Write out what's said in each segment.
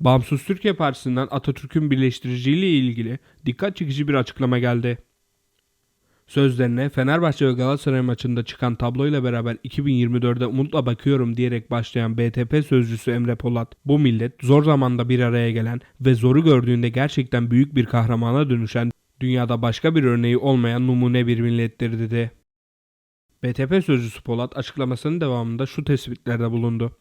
Bağımsız Türkiye Partisi'nden Atatürk'ün birleştiriciliği ile ilgili dikkat çekici bir açıklama geldi. Sözlerine Fenerbahçe ve Galatasaray maçında çıkan tabloyla beraber 2024'de umutla bakıyorum diyerek başlayan BTP sözcüsü Emre Polat, bu millet zor zamanda bir araya gelen ve zoru gördüğünde gerçekten büyük bir kahramana dönüşen, dünyada başka bir örneği olmayan numune bir millettir dedi. BTP sözcüsü Polat açıklamasının devamında şu tespitlerde bulundu.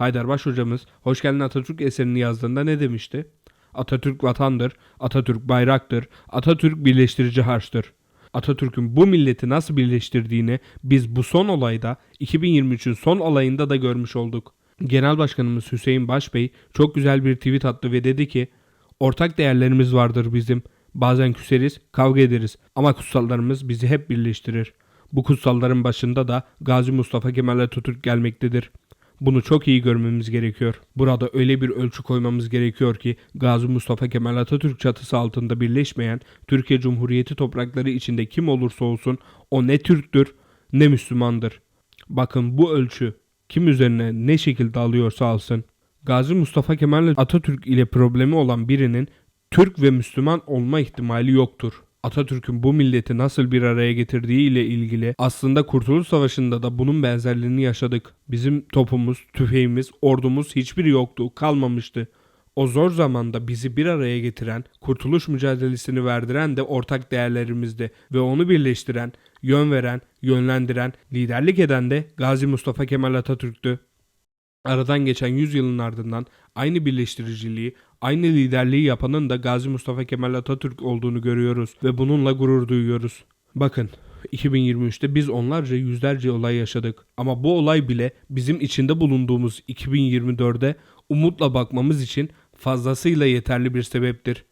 Haydarbaş hocamız Hoş Geldin Atatürk eserini yazdığında ne demişti? Atatürk vatandır, Atatürk bayraktır, Atatürk birleştirici harçtır. Atatürk'ün bu milleti nasıl birleştirdiğini biz bu son olayda 2023'ün son olayında da görmüş olduk. Genel Başkanımız Hüseyin Başbey çok güzel bir tweet attı ve dedi ki Ortak değerlerimiz vardır bizim. Bazen küseriz, kavga ederiz ama kutsallarımız bizi hep birleştirir. Bu kutsalların başında da Gazi Mustafa Kemal Atatürk gelmektedir. Bunu çok iyi görmemiz gerekiyor. Burada öyle bir ölçü koymamız gerekiyor ki Gazi Mustafa Kemal Atatürk çatısı altında birleşmeyen Türkiye Cumhuriyeti toprakları içinde kim olursa olsun o ne Türktür ne Müslümandır. Bakın bu ölçü kim üzerine ne şekilde alıyorsa alsın. Gazi Mustafa Kemal Atatürk ile problemi olan birinin Türk ve Müslüman olma ihtimali yoktur. Atatürk'ün bu milleti nasıl bir araya getirdiği ile ilgili aslında Kurtuluş Savaşı'nda da bunun benzerlerini yaşadık. Bizim topumuz, tüfeğimiz, ordumuz hiçbiri yoktu, kalmamıştı. O zor zamanda bizi bir araya getiren, kurtuluş mücadelesini verdiren de ortak değerlerimizdi ve onu birleştiren, yön veren, yönlendiren, liderlik eden de Gazi Mustafa Kemal Atatürk'tü. Aradan geçen 100 yılın ardından aynı birleştiriciliği, aynı liderliği yapanın da Gazi Mustafa Kemal Atatürk olduğunu görüyoruz ve bununla gurur duyuyoruz. Bakın 2023'te biz onlarca yüzlerce olay yaşadık ama bu olay bile bizim içinde bulunduğumuz 2024'de umutla bakmamız için fazlasıyla yeterli bir sebeptir.